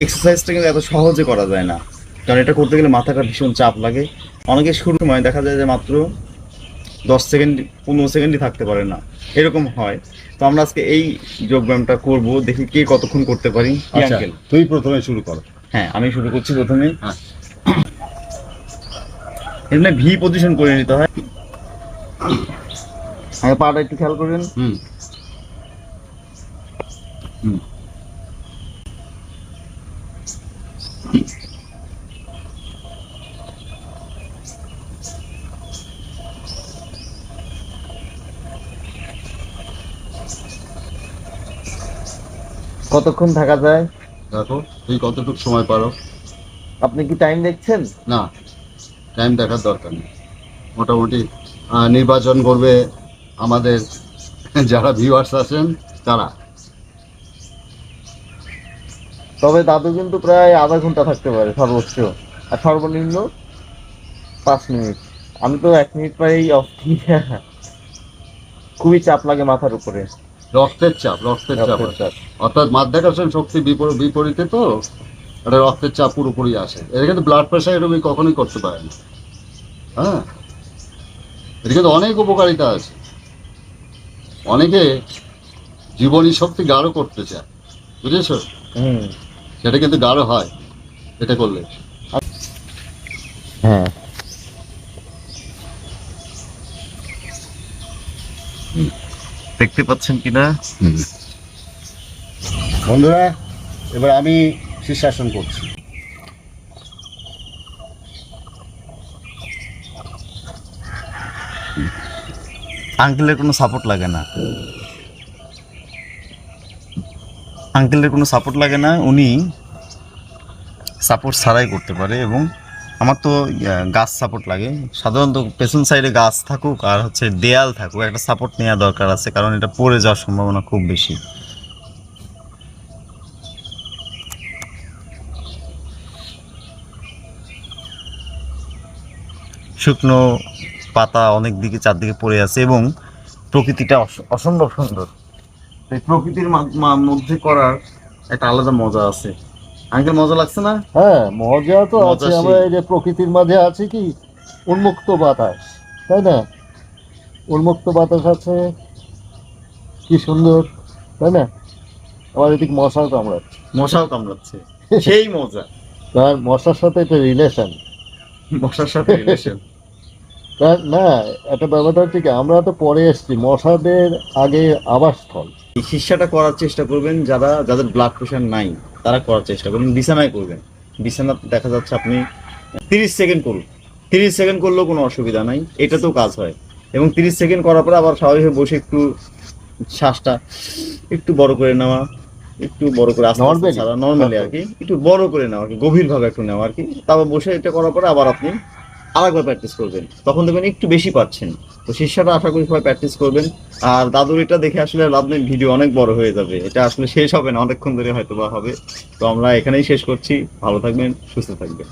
এক্সারসাইজটা কিন্তু এত সহজে করা যায় না। কারণ এটা করতে গেলে মাথাটা ভীষণ চাপ লাগে। অনেকে শুরু সময় দেখা যায় যে মাত্র দশ সেকেন্ড পনেরো সেকেন্ডই থাকতে পারে না। এরকম হয়। তো আমরা আজকে এই যোগব্যায়ামটা করব। দেখি কে কতক্ষণ করতে পারি। আচ্ছা আঙ্কেল তুই প্রথমে শুরু কর। হ্যাঁ আমি শুরু করছি প্রথমে। এখানে ভি পজিশন করে নিতে হয়। আগে পাটা একটু খেয়াল করবেন। হুম। হুম। কতক্ষণ থাকা যায়? দেখো তুই কতটুকু সময় পারো? আপনি কি টাইম দেখছেন? না টাইম দেখার দরকার নেই। মোটামুটি নির্বাচন করবে আমাদের যারা ভিউয়ার্স আছেন তারা। তবে দাদু কিন্তু প্রায় আধা ঘণ্টা থাকতে পারে সর্বোচ্চ। আর সর্বনিম্ন পাঁচ মিনিট। আমি তো এক মিনিট পরেই অফ খুবই চাপ লাগে মাথার উপরে। রক্তের চাপ রক্তের চাপ অর্থাৎ মাধ্যাকর্ষণ শক্তি বিপর- বিপরীতে তো এটা রক্তের চাপ পুরোপুরি আসে। এটা কিন্তু ব্লাড প্রেশার এরকম কখনোই করতে পারে না। হ্যাঁ? এটা কিন্তু অনেক উপকারিতা আছে। অনেকে জীবনী শক্তি গাঢ় করতে চায়। বুঝেছ? সেটা কিন্তু গাঢ় হয় এটা করলে। হ্যাঁ। দেখতে পাচ্ছেন কিনা? বন্ধুরা, এবার আমি শীর্ষাসন করছি। আঙ্কেলের কোনো সাপোর্ট লাগে না। আঙ্কেলের কোনো সাপোর্ট লাগে না, উনি সাপোর্ট ছাড়াই করতে পারে এবং আমার তো গাছ সাপোর্ট লাগে। সাধারণত পেছন সাইডে গাছ থাকুক আর হচ্ছে দেয়াল থাকুক, একটা সাপোর্ট নেওয়া দরকার আছে, কারণ এটা পড়ে যাওয়ার সম্ভাবনা খুব বেশি। শুকনো পাতা অনেক দিকে চারদিকে পড়ে আছে এবং প্রকৃতিটা অস- অসম্ভব সুন্দর। তো এই প্রকৃতির মধ্যে করার একটা আলাদা মজা আছে। আঙ্কেল মজা লাগছে না? হ্যাঁ মজা তো আছে। আমরা এই যে প্রকৃতির মাঝে আছে কি? উন্মুক্ত বাতাস তাই না? উন্মুক্ত বাতাস আছে। কি সুন্দর তাই না? আবার এদিক মশাও কামড়াচ্ছে। মশাও কামড়াচ্ছে। সেই মজা। তার মশার সাথে একটা রিলেশন মশার সাথে রিলেশন তার না একটা ব্যাপারটা হচ্ছে কি আমরা তো পরে এসছি। মশাদের আগে আবাসস্থল। শিষ্যাটা করার চেষ্টা করবেন যারা যাদের ব্লাড প্রেশার নাই। তারা করার চেষ্টা করবেন বিছানায় করবেন। বিছানা দেখা যাচ্ছে আপনি তিরিশ সেকেন্ড করুন। তিরিশ সেকেন্ড করলেও কোনো অসুবিধা নাই। এটাতেও কাজ হয়। এবং তিরিশ সেকেন্ড করার পরে আবার স্বাভাবিক বসে একটু শ্বাসটা একটু বড় করে নেওয়া একটু বড় করে আস্তে নর্মালি আর কি। একটু বড় করে নেওয়া আর কি গভীরভাবে একটু নেওয়া আর কি। তারপর বসে এটা করার পরে আবার আপনি আরেকবার প্র্যাকটিস করবেন। তখন দেখবেন একটু বেশি পাচ্ছেন। তো শিষ্যরা আশা করি সবাই প্র্যাকটিস করবেন। আর দাদুর এটা দেখে আসলে লাভ নেই ভিডিও অনেক বড় হয়ে যাবে। এটা আসলে শেষ হবে না, অনেকক্ষণ ধরে হয়তো বা হবে। তো আমরা এখানেই শেষ করছি। ভালো থাকবেন, সুস্থ থাকবেন।